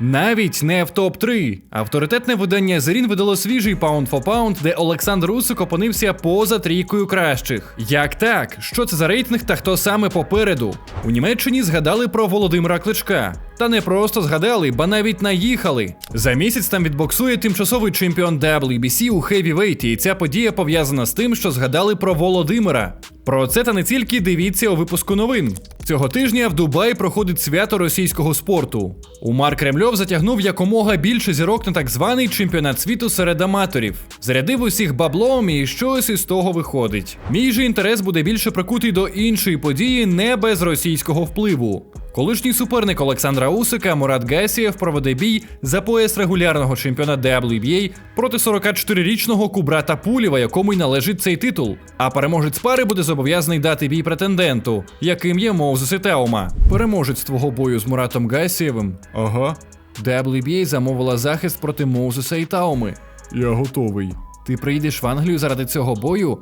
Навіть не в топ-3. Авторитетне видання Зерін видало свіжий Pound for Pound, де Олександр Усик опинився поза трійкою кращих. Як так? Що це за рейтинг та хто саме попереду? У Німеччині згадали про Володимира Кличка. Та не просто згадали, ба навіть наїхали. За місяць там відбоксує тимчасовий чемпіон WBC у хевівейті, і ця подія пов'язана з тим, що згадали про Володимира. Про це та не тільки дивіться у випуску новин. Цього тижня в Дубаї проходить свято російського спорту. Умар Кремльов затягнув якомога більше зірок на так званий чемпіонат світу серед аматорів. Зарядив усіх баблом і щось із того виходить. Мій же інтерес буде більше прикутий до іншої події не без російського впливу. Колишній суперник Олександра Усика Мурат Гасієв проведе бій за пояс регулярного чемпіона WBA проти 44-річного Кубрата Пулєва, якому й належить цей титул. А переможець пари буде зобов'язаний дати бій претенденту, яким є Моузес Ітеума. Переможець твого бою з Муратом Гасієвим. Ага. WBA замовила захист проти Моузеса Ітауми. Я готовий. Ти приїдеш в Англію заради цього бою?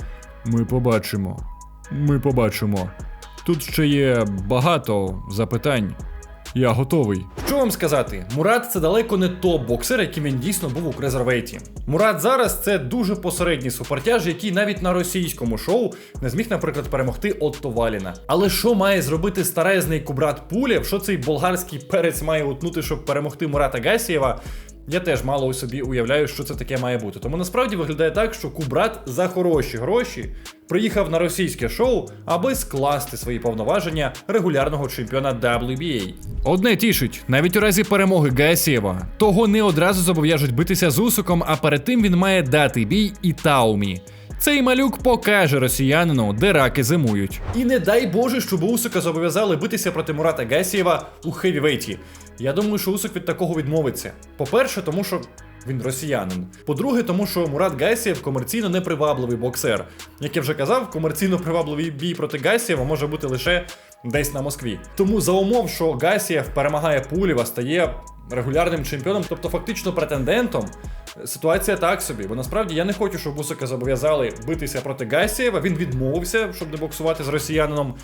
Ми побачимо. Ми побачимо. Тут ще є багато запитань. Я готовий. Що вам сказати? Мурат це далеко не топ-боксер, яким він дійсно був у Крезервейті. Мурат зараз це дуже посередній супертяж, який навіть на російському шоу не зміг, наприклад, перемогти Отто Валіна. Але що має зробити старезний Кубрат Пулєв? Що цей болгарський перець має утнути, щоб перемогти Мурата Гасієва? Я теж мало у собі уявляю, що це таке має бути. Тому насправді виглядає так, що Кубрат за хороші гроші приїхав на російське шоу, аби скласти свої повноваження регулярного чемпіона WBA. Одне тішить, навіть у разі перемоги Гасієва, того не одразу зобов'яжуть битися з Усуком, а перед тим він має дати бій і Таумі. Цей малюк покаже росіянину, де раки зимують. І не дай Боже, щоб Усика зобов'язали битися проти Мурата Гасієва у хевівейті. Я думаю, що Усик від такого відмовиться. По-перше, тому що він росіянин. По-друге, тому що Мурат Гасієв комерційно непривабливий боксер. Як я вже казав, комерційно привабливий бій проти Гасієва може бути лише десь на Москві. Тому за умов, що Гасієв перемагає Пулєва, стає регулярним чемпіоном, тобто фактично претендентом. Ситуація так собі, бо насправді я не хочу, щоб Усика зобов'язали битися проти Гасієва. Він відмовився, щоб не боксувати з росіянином.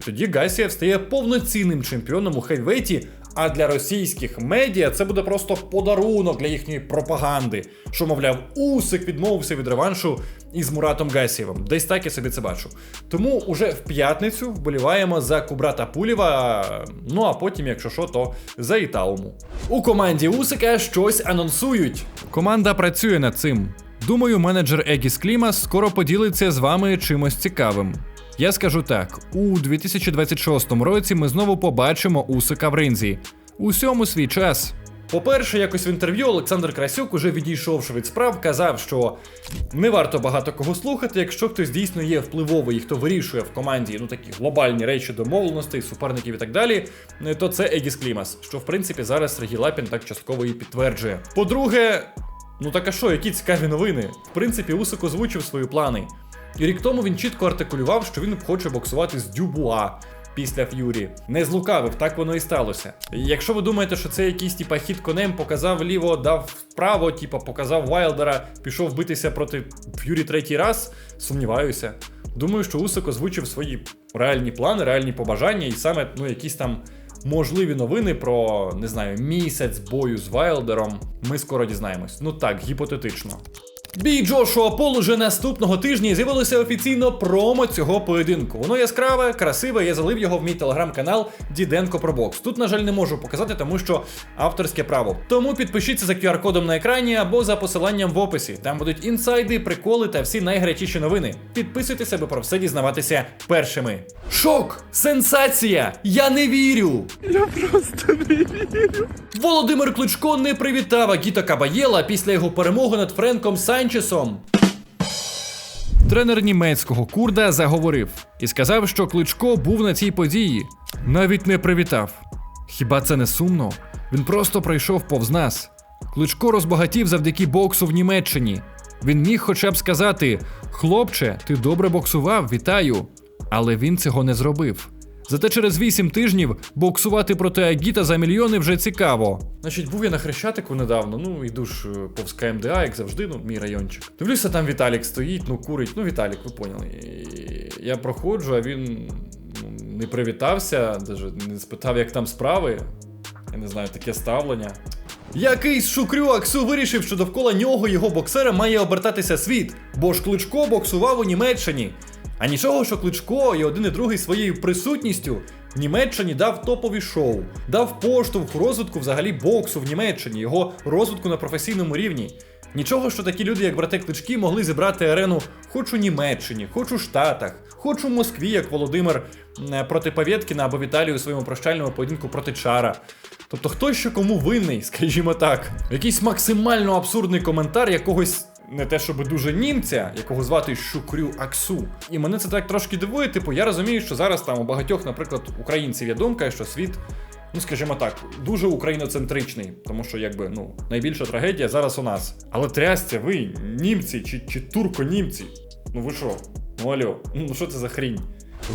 І тоді Гасієв стає повноцінним чемпіоном у хейвейті. А для російських медіа це буде просто подарунок для їхньої пропаганди, що, мовляв, Усик відмовився від реваншу із Муратом Гасієвим. Десь так я собі це бачу. Тому уже в п'ятницю вболіваємо за Кубрата Пулєва. Ну а потім, якщо що, то за Ітауму. У команді Усика щось анонсують. Команда працює над цим. Думаю, менеджер Егіс Клімас скоро поділиться з вами чимось цікавим. Я скажу так: у 2026 році ми знову побачимо Усика в ринзі. Усьому свій час. По-перше, якось в інтерв'ю Олександр Красюк, уже відійшовши від справ, казав, що не варто багато кого слухати, якщо хтось дійсно є впливовий і хто вирішує в команді ну такі глобальні речі домовленостей, суперників і так далі, е, то це Егіс Клімас, що в принципі зараз Сергій Лапін так частково і підтверджує. По-друге, ну так а що, які цікаві новини? В принципі, Усик озвучив свої плани. І рік тому він чітко артикулював, що він хоче боксувати з Дюбуа після Ф'юрі. Не злукавив, так воно і сталося. Якщо ви думаєте, що це якийсь типа хід конем, показав ліво, дав вправо, типа показав Вайлдера, пішов битися проти Ф'юрі третій раз, сумніваюся. Думаю, що Усик озвучив свої реальні плани, реальні побажання, і саме ну, якісь там можливі новини про не знаю, місяць бою з Вайлдером. Ми скоро дізнаємось. Ну так, гіпотетично. Бій Джошуа Пол уже наступного тижня з'явилося офіційно промо цього поєдинку. Воно яскраве, красиве. Я залив його в мій телеграм-канал Діденко про бокс. Тут, на жаль, не можу показати, тому що авторське право. Тому підпишіться за QR-кодом на екрані або за посиланням в описі. Там будуть інсайди, приколи та всі найгарячіші новини. Підписуйтесь, аби про все дізнаватися першими. Шок! Сенсація! Я не вірю! Я просто не вірю. Володимир Кличко не привітав Агіта Кабаєла після його перемоги над Френком Санчесом. Тренер німецького курда заговорив і сказав, що Кличко був на цій події. Навіть не привітав. Хіба це не сумно? Він просто пройшов повз нас. Кличко розбагатів завдяки боксу в Німеччині. Він міг хоча б сказати: Хлопче, ти добре боксував, вітаю. Але він цього не зробив. Зате через 8 тижнів боксувати проти Агіта за мільйони вже цікаво. Значить, був я на Хрещатику недавно, ну йду ж е, повз КМДА, як завжди, ну, мій райончик. Дивлюся, там Віталік стоїть, ну курить. Ну, Віталік, ви поняли. Я проходжу, а він ну, не привітався, навіть не спитав, як там справи. Я не знаю, таке ставлення. Якийсь шукрю Аксу вирішив, що довкола нього його боксера має обертатися світ, бо ж Кличко боксував у Німеччині. А нічого, що Кличко і один і другий своєю присутністю в Німеччині дав топові шоу, дав поштовх розвитку взагалі боксу в Німеччині, його розвитку на професійному рівні. Нічого, що такі люди, як брати Клички, могли зібрати арену хоч у Німеччині, хоч у Штатах, хоч у Москві, як Володимир проти Павєткіна або Віталію у своєму прощальному поєдинку проти Чара. Тобто хто що кому винний, скажімо так. Якийсь максимально абсурдний коментар якогось. Не те, щоб дуже німця, якого звати Шукрю Аксу. І мене це так трошки дивує. Типу, я розумію, що зараз там у багатьох, наприклад, українців є думка, що світ, ну скажімо так, дуже україноцентричний, тому що якби ну найбільша трагедія зараз у нас. Але трясця, ви німці чи, чи турко-німці? Ну ви що? Ну алло, ну що це за хрінь?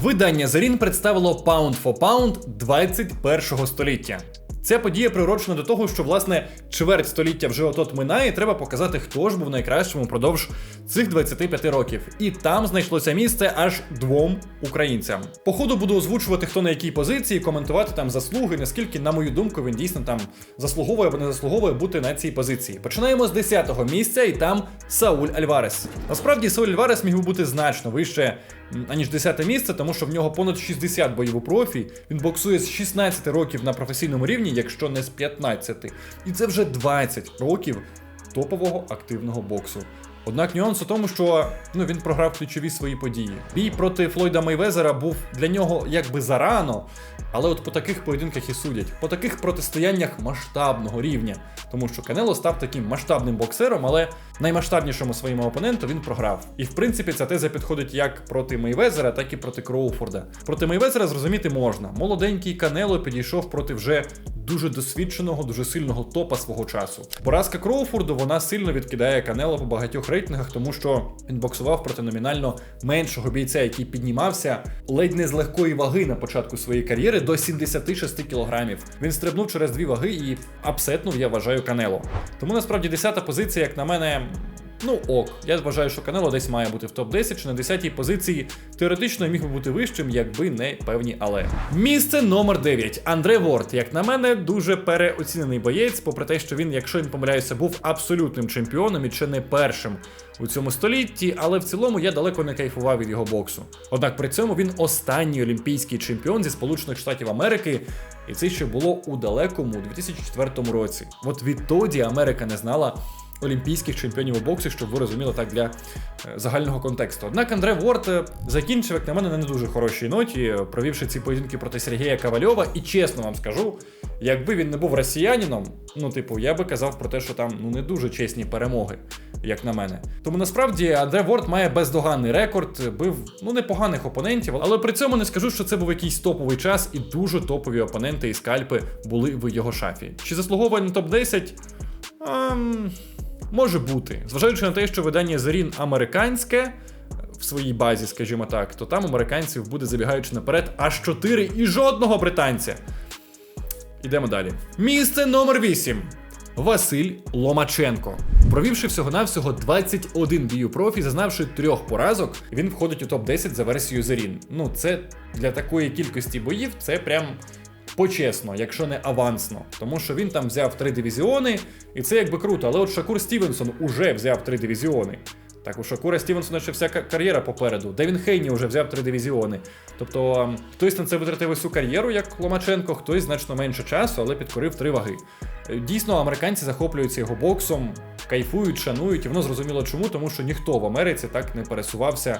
Видання Зарін представило Pound for Pound 21 століття. Ця подія приурочена до того, що власне чверть століття вже отот минає, і треба показати, хто ж був найкращим упродовж цих 25 років. І там знайшлося місце аж двом українцям. По ходу буду озвучувати, хто на якій позиції, коментувати там заслуги, наскільки, на мою думку, він дійсно там заслуговує або не заслуговує бути на цій позиції. Починаємо з 10-го місця, і там Сауль Альварес. Насправді Сауль Альварес міг би бути значно вище аніж 10 місце, тому що в нього понад 60 боїв у профі. Він боксує з 16 років на професійному рівні, якщо не з 15. І це вже 20 років топового активного боксу. Однак нюанс у тому, що ну він програв ключові свої події. Бій проти Флойда Мейвезера був для нього якби зарано, але от по таких поєдинках і судять, по таких протистояннях масштабного рівня. Тому що Канело став таким масштабним боксером, але наймасштабнішому своєму опоненту він програв. І в принципі ця теза підходить як проти Мейвезера, так і проти Кроуфорда. Проти Мейвезера зрозуміти можна. Молоденький Канело підійшов проти вже дуже досвідченого, дуже сильного топа свого часу. Поразка Кроуфорду вона сильно відкидає Канело по багатьох рейтингах, тому що він боксував проти номінально меншого бійця, який піднімався ледь не з легкої ваги на початку своєї кар'єри до 76 кілограмів. Він стрибнув через дві ваги і апсетнув, я вважаю, Канело. Тому насправді 10-та позиція, як на мене. Ну ок, я вважаю, що Канело десь має бути в топ-10 чи на 10-й позиції. Теоретично міг би бути вищим, якби не певні але. Місце номер 9. Андре Ворд, як на мене, дуже переоцінений боєць, попри те, що він, якщо не помиляюся, був абсолютним чемпіоном і чи не першим у цьому столітті, але в цілому я далеко не кайфував від його боксу. Однак при цьому він останній олімпійський чемпіон зі Сполучених Штатів Америки, і це ще було у далекому 2004 році. От відтоді Америка не знала олімпійських чемпіонів у боксі, щоб ви розуміли так для е, загального контексту. Однак Андре Ворд е, закінчив, як на мене, на не дуже хорошій ноті, е, провівши ці поєдинки проти Сергія Ковальова. І чесно вам скажу, якби він не був росіянином, ну типу, я би казав про те, що там ну не дуже чесні перемоги, як на мене. Тому насправді Андре Ворд має бездоганний рекорд, бив ну непоганих опонентів, але при цьому не скажу, що це був якийсь топовий час, і дуже топові опоненти і скальпи були в його шафі. Чи заслуговує на топ 10 Ем, може бути. Зважаючи на те, що видання Зарін американське в своїй базі, скажімо так, то там американців буде забігаючи наперед аж 4 і жодного британця. Ідемо далі. Місце номер 8. Василь Ломаченко. Провівши всього-навсього 21 бій профі, зазнавши трьох поразок, він входить у топ-10 за версією Зарін. Ну, це для такої кількості боїв, це прям почесно, якщо не авансно. Тому що він там взяв три дивізіони, і це якби круто. Але от Шакур Стівенсон уже взяв три дивізіони. Так, у Шакура Стівенсона ще вся кар'єра попереду. Девін Хейні вже взяв три дивізіони. Тобто ем, хтось на це витратив всю кар'єру, як Ломаченко, хтось значно менше часу, але підкорив три ваги. Е, Дійсно, американці захоплюються його боксом, кайфують, шанують, і воно зрозуміло чому, тому що ніхто в Америці так не пересувався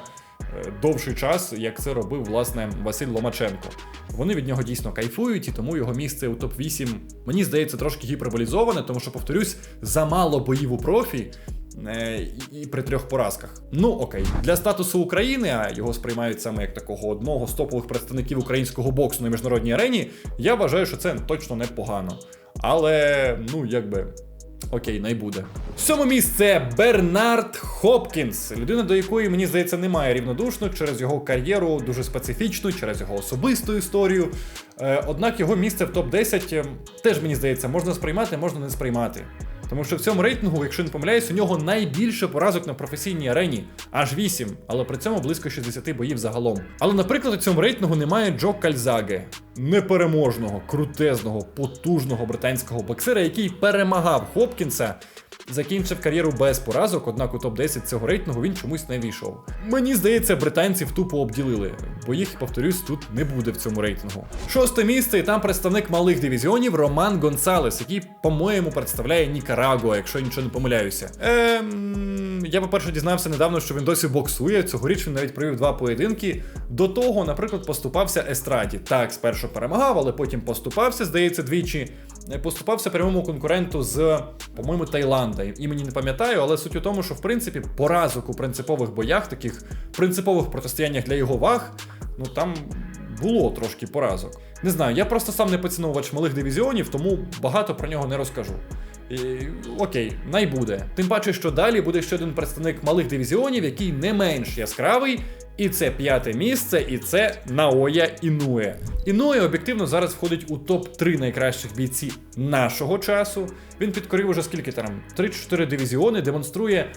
довший час, як це робив власне Василь Ломаченко. Вони від нього дійсно кайфують, і тому його місце у топ-8, мені здається, трошки гіперболізоване, тому що, повторюсь, замало боїв у профі. е, і при трьох поразках. Ну окей, для статусу України, а його сприймають саме як такого одного з топових представників українського боксу на міжнародній арені. Я вважаю, що це точно непогано. Але ну якби Окей, най буде. Сьоме місце Бернард Хопкінс, людина, до якої мені здається немає рівнодушних через його кар'єру дуже специфічну, через його особисту історію. Е, однак його місце в топ 10 теж мені здається можна сприймати, можна не сприймати. Тому що в цьому рейтингу, якщо не помиляюсь, у нього найбільше поразок на професійній арені, аж 8, але при цьому близько 60 боїв загалом. Але, наприклад, у цьому рейтингу немає Джо Кальзаге, непереможного, крутезного, потужного британського боксера, який перемагав Хопкінса. Закінчив кар'єру без поразок, однак у топ-10 цього рейтингу він чомусь не війшов. Мені здається, британців тупо обділили, бо їх, повторюсь, тут не буде в цьому рейтингу. Шосте місце, і там представник малих дивізіонів Роман Гонсалес, який, по-моєму, представляє Нікарагуа, якщо я нічого не помиляюся. Ем, я, по-перше, дізнався недавно, що він досі боксує. Цьогоріч він навіть провів два поєдинки. До того, наприклад, поступався Естраді. Так, спершу перемагав, але потім поступався, здається, двічі. Е, Поступався прямому конкуренту з, по-моєму, Таїланда. Імені не пам'ятаю, але суть у тому, що в принципі поразок у принципових боях, таких принципових протистояннях для його ваг, ну там було трошки поразок. Не знаю, я просто сам не поціновувач малих дивізіонів, тому багато про нього не розкажу. І, окей, най буде. Тим паче, що далі буде ще один представник малих дивізіонів, який не менш яскравий. І це п'яте місце, і це Наоя Інуе. Інуе об'єктивно зараз входить у топ-3 найкращих бійців нашого часу. Він підкорив уже скільки там 3-4 дивізіони, демонструє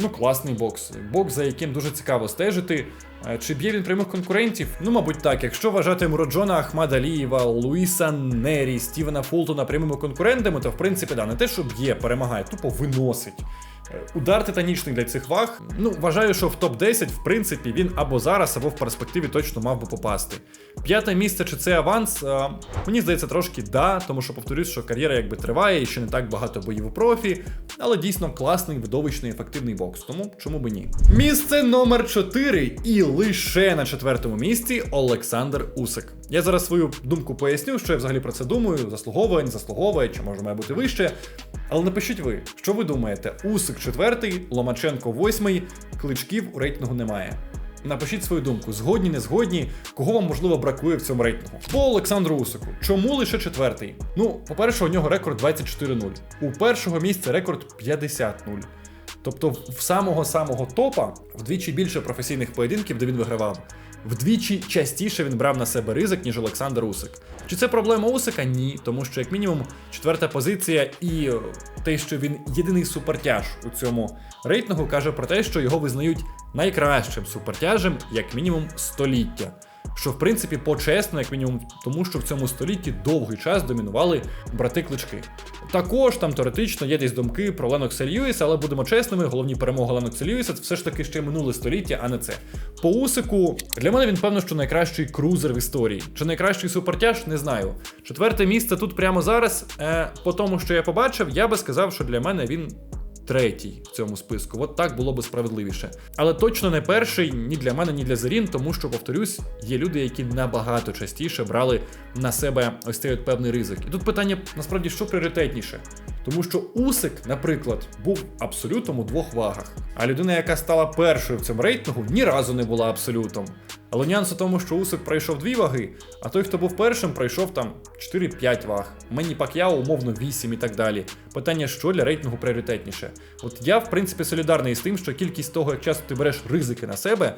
ну класний бокс. Бокс, за яким дуже цікаво стежити. Е, Чи б'є він прямих конкурентів? Ну, мабуть, так. Якщо вважати Муроджона Ахмада Алієва, Луїса Нері, Стівена Фултона прямими конкурентами, то в принципі да, не те, що б'є, перемагає, тупо виносить. Удар титанічний для цих ваг. Ну, вважаю, що в топ-10, в принципі, він або зараз, або в перспективі точно мав би попасти. П'яте місце чи це аванс? Е, мені здається, трошки да, тому що повторюсь, що кар'єра якби триває і ще не так багато боїв у профі, але дійсно класний, видовищний, ефективний бокс. Тому чому би ні? Місце номер 4 і лише на четвертому місці Олександр Усик. Я зараз свою думку поясню, що я взагалі про це думаю. Заслуговує, не заслуговує, чи може має бути вище. Але напишіть ви, що ви думаєте? Усик четвертий, Ломаченко восьмий, кличків у рейтингу немає. Напишіть свою думку, згодні, не згодні, кого вам можливо бракує в цьому рейтингу. По Олександру Усику. Чому лише четвертий? Ну, по-перше, у нього рекорд 24-0. У першого місця рекорд 50-0. Тобто в самого самого топа вдвічі більше професійних поєдинків, де він вигравав. Вдвічі частіше він брав на себе ризик, ніж Олександр Усик. Чи це проблема Усика? Ні, тому що, як мінімум, четверта позиція і е, те, що він єдиний супертяж у цьому рейтингу, каже про те, що його визнають найкращим супертяжем, як мінімум, століття. Що в принципі почесно, як мінімум, тому що в цьому столітті довгий час домінували брати клички. Також там теоретично є десь думки про Ленокса Льюіса, але будемо чесними, головні перемоги Ленокса Льюіса це все ж таки ще минуле століття, а не це. По Усику, для мене він певно, що найкращий крузер в історії. Чи найкращий супертяж, не знаю. Четверте місце тут прямо зараз. Е, по тому, що я побачив, я би сказав, що для мене він третій в цьому списку. От так було би справедливіше. Але точно не перший ні для мене, ні для Зарін, тому що, повторюсь, є люди, які набагато частіше брали на себе ось цей от певний ризик. І тут питання насправді що пріоритетніше. Тому що Усик, наприклад, був абсолютом у двох вагах. А людина, яка стала першою в цьому рейтингу, ні разу не була абсолютом. Але нюанс у тому, що Усик пройшов дві ваги, а той, хто був першим, пройшов там 4-5 ваг. Мені Пак'яо умовно 8 і так далі. Питання, що для рейтингу пріоритетніше. От я, в принципі, солідарний з тим, що кількість того, як часто ти береш ризики на себе.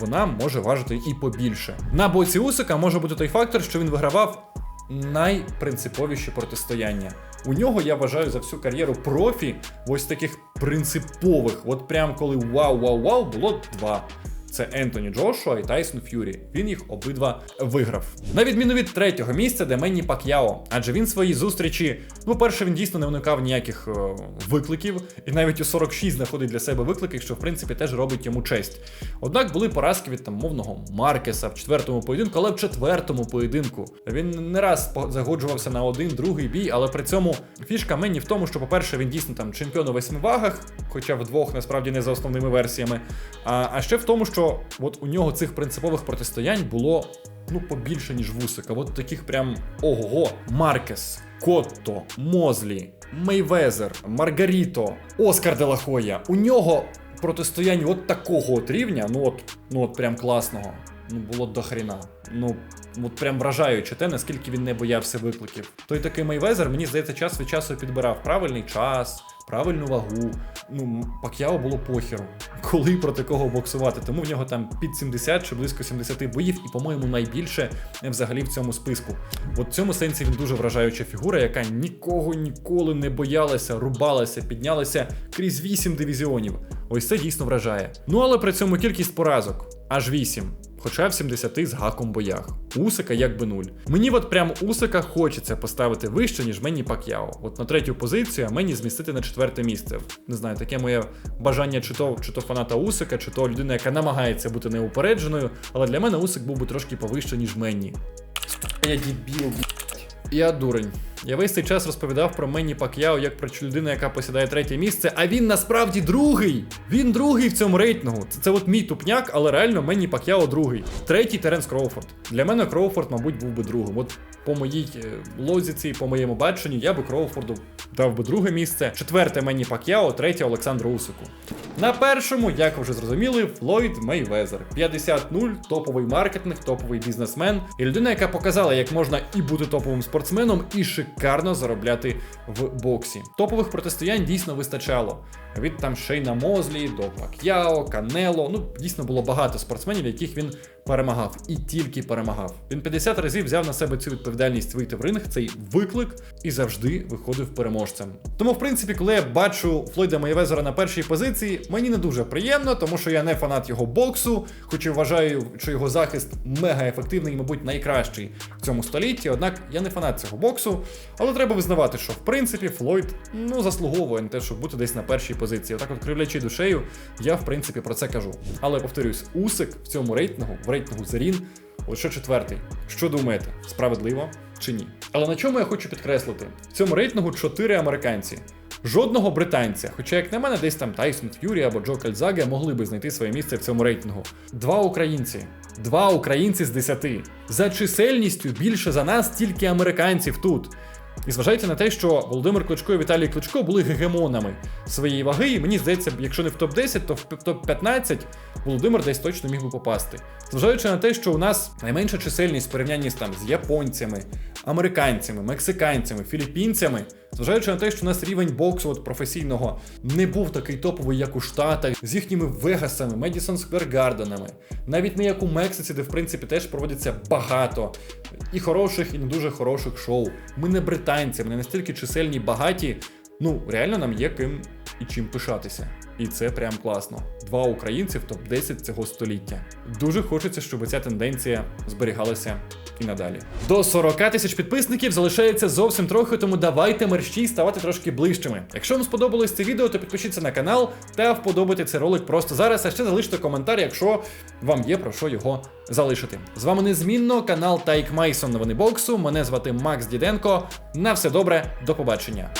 Вона може важити і побільше. На боці Усика може бути той фактор, що він вигравав найпринциповіші протистояння. У нього, я вважаю, за всю кар'єру профі, ось таких принципових, от прям коли вау-вау-вау, було два. Це Ентоні Джошуа і Тайсон Ф'юрі. Він їх обидва виграв. На відміну від третього місця, де Менні Пак'яо, адже він свої зустрічі, ну, перше, він дійсно не уникав ніяких е, викликів, і навіть у 46 знаходить для себе виклики, що в принципі теж робить йому честь. Однак були поразки від там мовного Маркеса в четвертому поєдинку, але в четвертому поєдинку він не раз загоджувався на один, другий бій, але при цьому фішка Менні в тому, що, по-перше, він дійсно там чемпіон у восьми вагах, хоча в двох насправді не за основними версіями. А, а ще в тому, що от у нього цих принципових протистоянь було ну побільше, ніж вусика. От таких прям ого, Маркес, Котто, Мозлі, Мейвезер, Маргаріто, Оскар Делахоя. У нього протистоянь от такого от рівня, ну от, ну от прям класного. ну було дохріна. Ну, от прям вражаюче те, наскільки він не боявся викликів. Той такий Мейвезер, мені здається, час від часу підбирав правильний час, правильну вагу. Ну, Пак'яо було похеру, коли проти кого боксувати. Тому в нього там під 70 чи близько 70 боїв, і, по-моєму, найбільше взагалі в цьому списку. От в цьому сенсі він дуже вражаюча фігура, яка нікого ніколи не боялася, рубалася, піднялася крізь 8 дивізіонів. Ось це дійсно вражає. Ну але при цьому кількість поразок аж 8. Хоча в 70 з гаком боях. Усика якби нуль. Мені от прям Усика хочеться поставити вище, ніж Мені Пак'яо. От на третю позицію, а мені змістити на четверте місце. Не знаю, таке моє бажання чи то, чи то фаната Усика, чи то людина, яка намагається бути неупередженою. Але для мене Усик був би трошки повище, ніж Мені. Я дебіл, я дурень. Я весь цей час розповідав про Менні Пак'яо як про людину, яка посідає третє місце, а він насправді другий. Він другий в цьому рейтингу. Це, це от мій тупняк, але реально Менні Пак'яо другий. Третій Теренс Кроуфорд. Для мене Кроуфорд, мабуть, був би другим. От по моїй е, лозіці, по моєму баченню, я би Кроуфорду дав би друге місце. Четверте Менні Пак'яо, третє Олександру Усику. На першому, як ви вже зрозуміли, Флойд Мейвезер. 50-0, топовий маркетинг, топовий бізнесмен. І людина, яка показала, як можна і бути топовим спортсменом, і шикарно заробляти в боксі. Топових протистоянь дійсно вистачало. Від там Шейна Мозлі до Пак'яо, Канело. Ну, дійсно було багато спортсменів, яких він перемагав. І тільки перемагав. Він 50 разів взяв на себе цю відповідальність вийти в ринг, цей виклик, і завжди виходив переможцем. Тому, в принципі, коли я бачу Флойда Мейвезера на першій позиції, мені не дуже приємно, тому що я не фанат його боксу, хоч і вважаю, що його захист мега ефективний мабуть, найкращий в цьому столітті. Однак я не фанат цього боксу. Але треба визнавати, що в принципі Флойд ну заслуговує на те, щоб бути десь на першій позиції. Отак, от кривлячи душею, я в принципі про це кажу. Але повторюсь, Усик в цьому рейтингу, в рейтингу Зарін, лише четвертий. Що думаєте, справедливо чи ні? Але на чому я хочу підкреслити? В цьому рейтингу чотири американці. Жодного британця, хоча, як на мене, десь там Тайсон Ф'юрі або Джо Кальзаге могли би знайти своє місце в цьому рейтингу. Два українці. Два українці з десяти. За чисельністю більше за нас тільки американців тут. І зважайте на те, що Володимир Кличко і Віталій Кличко були гегемонами своєї ваги, і мені здається, якщо не в топ-10, то в топ-15 Володимир десь точно міг би попасти. Зважаючи на те, що у нас найменша чисельність в порівнянні з там з японцями, американцями, мексиканцями, філіппінцями, зважаючи на те, що у нас рівень боксу от професійного не був такий топовий, як у Штатах, з їхніми Вегасами, Медісон Сквер Гарденами, навіть не як у Мексиці, де в принципі теж проводиться багато і хороших, і не дуже хороших шоу. Ми не британці, ми не настільки чисельні, багаті. Ну, реально нам є ким і чим пишатися. І це прям класно. Два українці в топ-10 цього століття. Дуже хочеться, щоб ця тенденція зберігалася і надалі. До 40 тисяч підписників залишається зовсім трохи, тому давайте мерщій ставати трошки ближчими. Якщо вам сподобалось це відео, то підпишіться на канал та вподобайте цей ролик просто зараз, а ще залиште коментар, якщо вам є про що його залишити. З вами незмінно канал Тайк Майсон Новини боксу. Мене звати Макс Діденко. На все добре, до побачення.